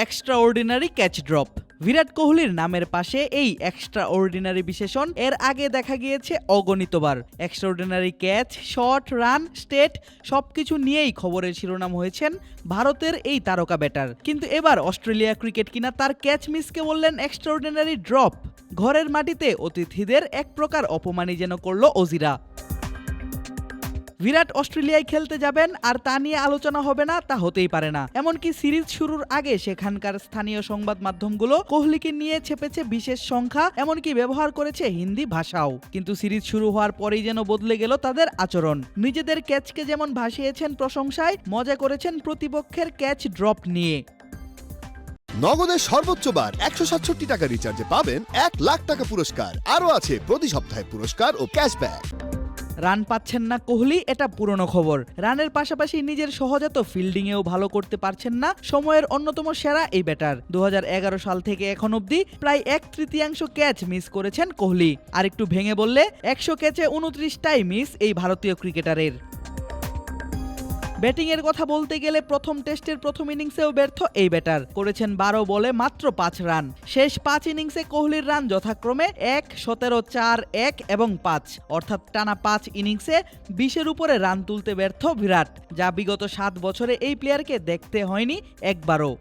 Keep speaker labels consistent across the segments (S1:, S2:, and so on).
S1: Extra ordinary catch drop Virat কোহলির নামের পাশে এই এক্সট্রা অর্ডিনারি বিশেষণ এর আগে দেখা গিয়েছে অগণিতবার। Extraordinary catch shot run stat সবকিছু নিয়েই খবরের শিরোনাম হয়েছেন ভারতের এই তারকা ব্যাটার কিন্তু এবার অস্ট্রেলিয়া ক্রিকেট কিনা তার ক্যাচ মিসকে বললেন এক্সট্রাঅর্ডিনারি ড্রপ ঘরের মাটিতে অতিথিদের এক প্রকার অপমানই যেন করল অজিরা। বিরাট অস্ট্রেলিয়ায় খেলতে যাবেন আর তা নিয়ে আলোচনা হবে না, তা হতেই পারে না। এমনকি সিরিজ শুরুর আগে সেখানকার স্থানীয় সংবাদ মাধ্যমগুলো কোহলিকে নিয়ে ছেপেছে বিশেষ সংখ্যা, এমনকি ব্যবহার করেছে হিন্দি ভাষাও। কিন্তু সিরিজ শুরু হওয়ার পরেই যেন বদলে গেল তাদের আচরণ। নিজেদের ক্যাচকে যেমন ভাসিয়েছেন প্রশংসায়, মজা করেছেন প্রতিপক্ষের ক্যাচ ড্রপ নিয়ে।
S2: নগদের সর্বোচ্চ বার, একশো সাতষট্টি টাকা রিচার্জে পাবেন এক লাখ টাকা পুরস্কার। আরও আছে, প্রতি সপ্তাহে পুরস্কার ও ক্যাশব্যাক
S1: রান পাচ্ছেন না কোহলি, এটা পুরনো খবর। রানের পাশাপাশি নিজের সহজাত ফিল্ডিংয়েও ভালো করতে পারছেন না সময়ের অন্যতম সেরা এই ব্যাটার। দু হাজার এগারো সাল থেকে এখন অবধি প্রায় এক তৃতীয়াংশ ক্যাচ মিস করেছেন কোহলি। আর একটু ভেঙে বললে, একশো ক্যাচে উনত্রিশটাই মিস এই ভারতীয় ক্রিকেটারের। ব্যাটিং এর কথা বলতে গেলে প্রথম টেস্টের প্রথম ইনিংসেও ব্যর্থ এই ব্যাটার। করেছেন বারো বলে মাত্র পাঁচ রান। শেষ পাঁচ ইনিংসে কোহলির রান যথাক্রমে এক, সতেরো, চার, এক এবং পাঁচ। অর্থাৎ টানা পাঁচ ইনিংসে বিশের উপরে রান তুলতে ব্যর্থ বিরাট, যা বিগত সাত বছরে এই প্লেয়ারকে দেখতে হয়নি একবারও।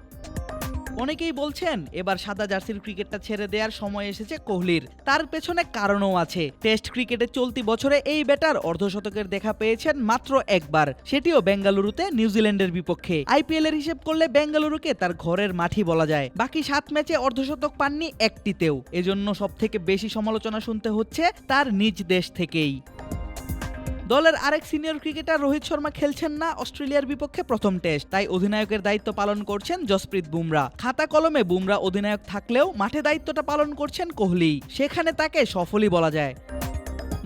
S1: অনেকেই বলছেন, এবার সাদা জার্সির ক্রিকেটটা ছেড়ে দেওয়ার সময় এসেছে কোহলির। তার পেছনে কারণও আছে। টেস্ট ক্রিকেটে চলতি বছরে এই ব্যাটার অর্ধশতকের দেখা পেয়েছেন মাত্র একবার। সেটিও বেঙ্গালুরুতে নিউজিল্যান্ডের বিপক্ষে। আইপিএল এর হিসেব করলে বেঙ্গালুরুকে তার ঘরের মাঠই বলা যায়। বাকি সাত ম্যাচে অর্ধশতক পাননি একটিতেও। এজন্য সব থেকে বেশি সমালোচনা শুনতে হচ্ছে তার নিজ দেশ থেকেই। দলের আরেক সিনিয়র ক্রিকেটার রোহিত শর্মা খেলছেন না, অস্ট্রেলিয়ার বিপক্ষে প্রথম টেস্ট। তাই অধিনায়কের দায়িত্ব পালন করছেন জসপ্রীত বুমরা। খাতা কলমে বুমরা অধিনায়ক থাকলেও মাঠে দায়িত্বটা পালন করছেন কোহলি। সেখানে তাকে সফলই বলা যায়।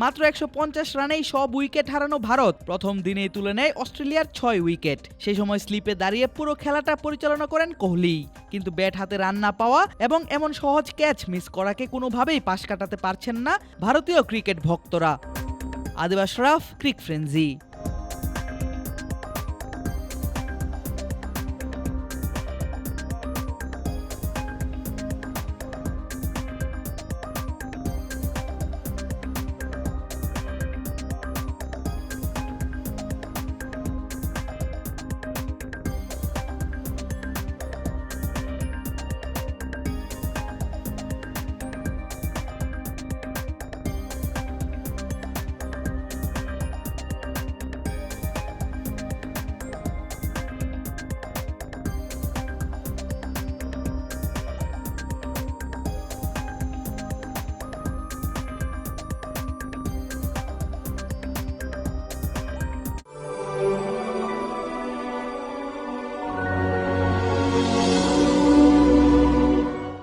S1: মাত্র একশো পঞ্চাশ রানেই সব উইকেট হারানো ভারত। প্রথম দিনেই তুলে নেয় অস্ট্রেলিয়ার ছয় উইকেট। সেই সময় স্লিপে দাঁড়িয়ে পুরো খেলাটা পরিচালনা করেন কোহলি। কিন্তু ব্যাট হাতে রান না পাওয়া এবং এমন সহজ ক্যাচ মিস করাকে কোনোভাবেই পাশ কাটাতে পারছেন না ভারতীয় ক্রিকেট ভক্তরা। आदिब अशराफ क्रिक फ्रेंजी